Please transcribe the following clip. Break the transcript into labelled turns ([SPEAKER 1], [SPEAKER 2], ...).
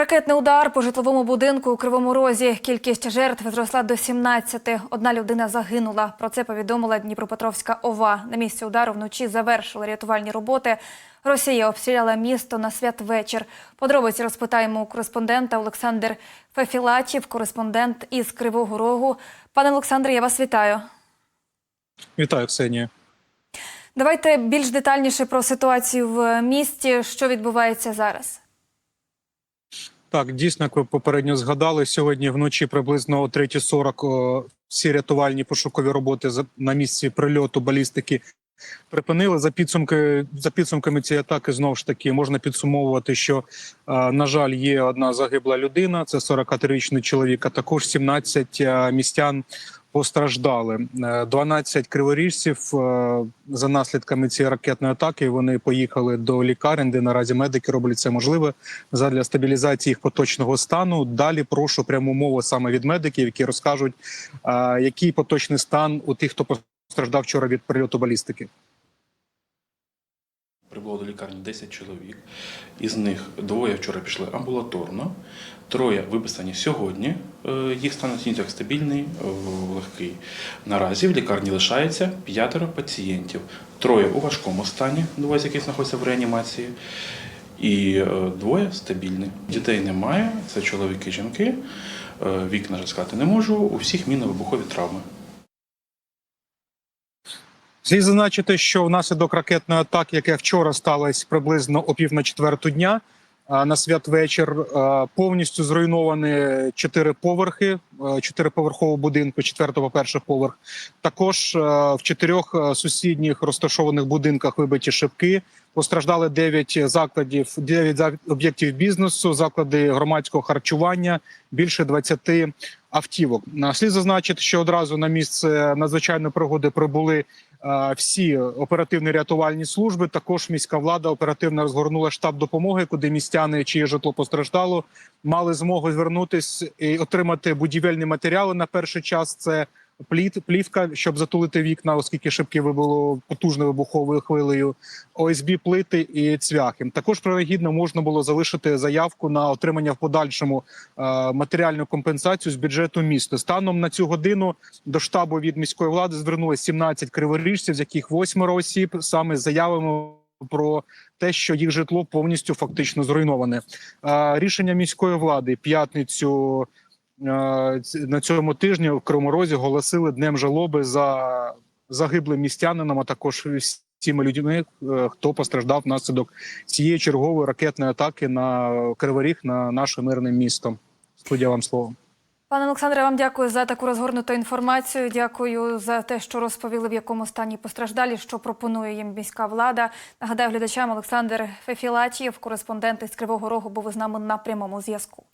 [SPEAKER 1] Ракетний удар по житловому будинку у Кривому Розі. Кількість жертв зросла до 17. Одна людина загинула. Про це повідомила Дніпропетровська ОВА. На місці удару вночі завершили рятувальні роботи. Росія обстріляла місто на святвечір. Подробиці розпитаємо у кореспондента Олександр Фефілатів, кореспондент із Кривого Рогу. Пане Олександре, я вас вітаю.
[SPEAKER 2] Вітаю, Ксенія.
[SPEAKER 1] Давайте більш детальніше про ситуацію в місті. Що відбувається зараз?
[SPEAKER 2] Так, дійсно, як ви попередньо згадали, сьогодні вночі приблизно о 3.40 всі рятувальні пошукові роботи на місці прильоту балістики припинили. За підсумки за підсумками цієї атаки, знову ж таки, можна підсумовувати, що е, на жаль, є одна загибла людина. Це 43-річний чоловік. А також 17 е, містян постраждали. Е, 12 криворіжців е, за наслідками цієї ракетної атаки. Вони поїхали до лікарень, де наразі медики роблять це можливе задля стабілізації їх поточного стану. Далі прошу пряму мову саме від медиків, які розкажуть, е, який поточний стан у тих, хто постраждав вчора від прильоту балістики.
[SPEAKER 3] Прибуло до лікарні 10 чоловік. Із них двоє вчора пішли амбулаторно, троє виписані сьогодні. Е, Їх стан оцінюється стабільний, е, легкий. Наразі в лікарні лишається п'ятеро пацієнтів. Троє у важкому стані, двоє з яких знаходяться в реанімації, і е, двоє стабільні. Дітей немає, це чоловіки, жінки. Е, Вік, на жаль, сказати не можу. У всіх мінно-вибухові травми.
[SPEAKER 2] Слід зазначити, що внаслідок ракетної атаки, яка вчора сталася приблизно о пів на четверту дня на святвечір, повністю зруйновані чотири поверхи, чотириповерхового будинку, четвертого перший поверх. Також в чотирьох сусідніх розташованих будинках вибиті шибки. Постраждали 9 закладів, 9 зак- об'єктів бізнесу, заклади громадського харчування, більше 20 автівок. Слід зазначити, що одразу на місце надзвичайної пригоди прибули всі оперативні рятувальні служби. Також міська влада оперативно розгорнула штаб допомоги, куди містяни, чиє житло постраждало, мали змогу звернутися і отримати будівельні матеріали на перший час. Це пліт, плівка, щоб затулити вікна, оскільки шибки вибуло потужною вибуховою хвилею, ОСБ плити і цвяхи. Також природно можна було залишити заявку на отримання в подальшому е, матеріальну компенсацію з бюджету міста. Станом на цю годину до штабу від міської влади звернулося 17 криворіжців, з яких восьмеро осіб саме з заявами. Про те, що їх житло повністю фактично зруйноване. Е, Рішення міської влади п'ятницю на цьому тижні в Кривому Розі оголосили днем жалоби за загиблим містянином, а також всіми людьми, е, хто постраждав внаслідок цієї чергової ракетної атаки на Кривий Ріг, на наше мирне місто. Студія вам слово.
[SPEAKER 1] Пане Олександре, вам дякую за таку розгорнуту інформацію. Дякую за те, що розповіли, в якому стані постраждалі, що пропонує їм міська влада. Нагадаю глядачам Олександр Фефілатієв, кореспондент із Кривого Рогу, був із нами на прямому зв'язку.